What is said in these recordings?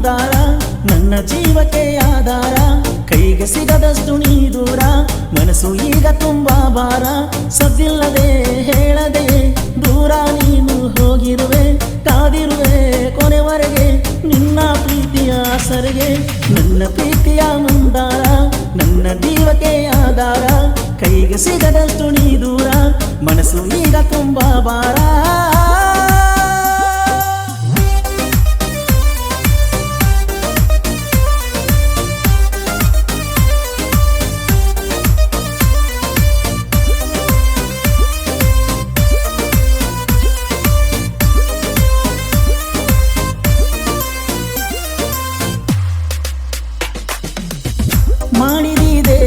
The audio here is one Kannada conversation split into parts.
ನನ್ನ ಜೀವಕ್ಕೆ ಆಧಾರ, ಕೈಗೆ ಸಿಗದಷ್ಟು ನೀ ದೂರ ಮನಸ್ಸು ಈಗ ತುಂಬಾ ಭಾರ. ಸದ್ದಿಲ್ಲದೆ ಹೇಳದೆ ದೂರ ನೀನು ಹೋಗಿರುವೆ, ಕಾದಿರುವೆ ಕೊನೆವರೆಗೆ ನಿನ್ನ ಪ್ರೀತಿಯ ಸರಿಗೆ. ನನ್ನ ಪ್ರೀತಿಯ ಮುಂದಾರ, ನನ್ನ ಜೀವಕ್ಕೆ ಆಧಾರ, ಕೈಗೆ ಸಿಗದಷ್ಟು ನೀ ದೂರ ಮನಸ್ಸು ಈಗ ತುಂಬಾ ಭಾರ.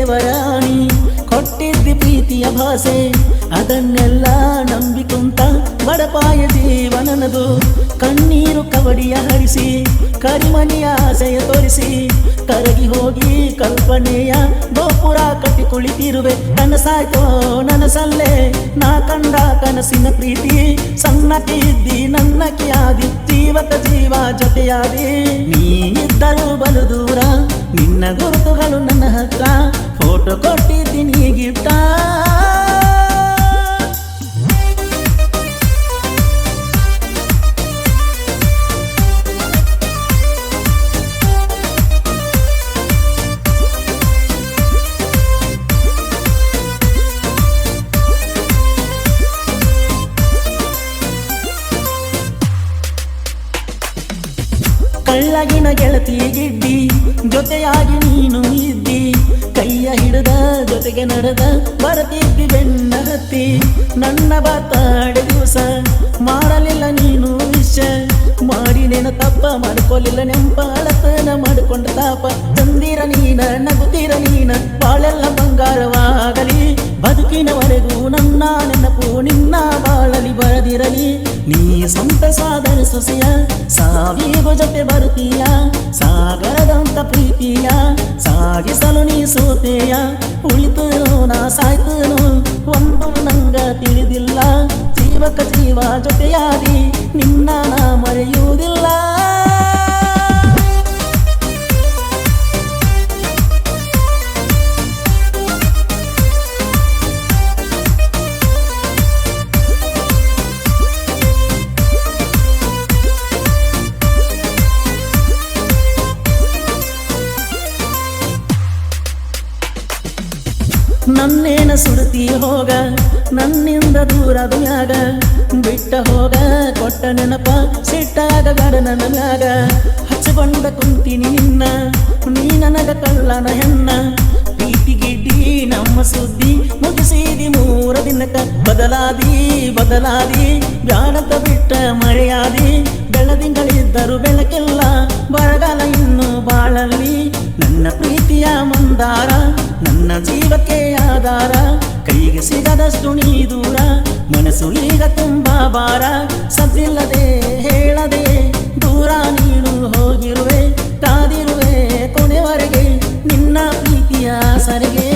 ದೇವರಾಣಿ ಕೊಟ್ಟಿದ್ದಿ ಪ್ರೀತಿಯ ಭಾಷೆ, ಅದನ್ನೆಲ್ಲ ನಂಬಿಕೊಂತ ಬಡಪಾಯ ಜೀವನನದು. ಕಣ್ಣೀರು ಕವಡಿಯ ಹರಿಸಿ, ಕರಿಮನಿಯ ಆಸೆಯ ತೋರಿಸಿ, ಕರಗಿ ಹೋಗಿ ಕಲ್ಪನೆಯ ಗೋಪುರ ಕಟ್ಟಿ ಕುಳಿತಿರುವೆ. ಕನಸಾಯ್ತೋ ನನಸಲ್ಲೇ. ನಾ ಕಂಡ ಕನಸಿನ ಪ್ರೀತಿ ಸಣ್ಣಕ್ಕಿದ್ದಿ ನನ್ನಕ್ಕಿಯಾದಿ ಜೀವಕ ಜೀವ ಜೊತೆಯಾದಿ. ನೀ ಇದ್ದರೂ ಬಲು ದೂರ. ನಿನ್ನ ಗುರುತುಗಳು ನನ್ನ ಹತ್ರ. ಫೋಟೋ ಕೊಟ್ಟಿದ್ದೀನಿ ಗಿಫ್ಟ ಕಳ್ಳಗಿನ ಗೆಳತಿ ಗಿಡ್ಡಿ ಜೊತೆಯಾಗಿ ನೀನು ಇದ್ದಿ. ಕೈಯ ಹಿಡಿದ ಜೊತೆಗೆ ನಡೆದ ಬರತಿದ್ದಿ ಬೆನ್ನ ಹತ್ತಿ. ನನ್ನ ಬಾತಾಡಿ ದಿವಸ ಮಾಡಲಿಲ್ಲ ನೀನು ವಿಷ. ಮಾಡಿ ನೆನ ತಪ್ಪ ಮಾಡ್ಕೊಲಿಲ್ಲ ನೆಂಪ ಅಳತನ ಮಾಡಿಕೊಂಡ ತಾಪ ತಂದಿರ ನೀನ ನಗುತ್ತೀರ ನೀನ ಬಾಳೆಲ್ಲ ಬಂಗಾರವಾಗಲಿ ಬದುಕಿನವರೆಗೂ ನನ್ನ ನೆನಪು ನಿನ್ನ ಬಾಳಲಿ ಬರದಿರಲಿ ನೀ ಸ್ವಂತ ಸಾಧನ ಸೊಸೆಯ ಸಾವಿಗೂ ಜೊತೆ ಬರುತ್ತೀಯ ಸಾಗರದಂತ ಪ್ರೀತಿಯ ಸಾಗಿಸಲು ನೀ ಸೋತೆಯ ಉಳಿತನು ನಾ ಸಾಯ್ತನು ಒಂದು ನಂಗ ತಿಳಿದಿಲ್ಲ ಜೀವಕ ಜೀವ ಜೊತೆಯಾದಿ ನಿನ್ನ ನಾ ಮರೆಯುವುದಿಲ್ಲ ನನ್ನೇನ ಸುಡತಿ ಹೋಗ, ನನ್ನಿಂದ ದೂರ ಮ್ಯಾಗ ಬಿಟ್ಟ ಹೋಗ, ಕೊಟ್ಟ ನೆನಪ, ಸಿಟ್ಟಾಗ ಗಡ ನನ್ನ ಮ್ಯಾಗ. ಹಚ್ಚಿಕೊಂಡ ಕುಂತೀನಿ ನಿನ್ನ, ನೀ ನನಗ ಕಳ್ಳನ ಹೆಣ್ಣ. ಪ್ರೀತಿ ಗಿಡ್ಡಿ, ನಮ್ಮ ಸುದ್ದಿ ಮುಗಿಸಿದಿ ಮೂರ ದಿನಕ. ಬದಲಾದಿ ಬದಲಾದಿ, ಬ್ಯಾಡತ ಬಿಟ್ಟ ಮಳೆಯಾದಿ. ಬೆಳದಿಂಗಳಿದ್ದರು ಬೆಳಕೆಲ್ಲ, ಬರಗಾಲ ಇನ್ನು ಬಾಳಲ್ಲಿ. ನನ್ನ ಪ್ರೀತಿಯ ಮಂದಾರ, ನನ್ನ ಜೀವಕ್ಕೆ ಆಧಾರ, ಕೈಗೆ ಸಿಗದಷ್ಟು ನೀ ದೂರ ಮನಸ್ಸು ಈಗ ತುಂಬಾ ಭಾರ. ಸದ್ದಿಲ್ಲದೆ ಹೇಳದೆ ದೂರ ನೀನು ಹೋಗಿರುವೆ ಕಾದಿರುವೆ ಕೊನೆವರೆಗೆ ನಿನ್ನ ಪ್ರೀತಿಯ ಸರಿಗೆ.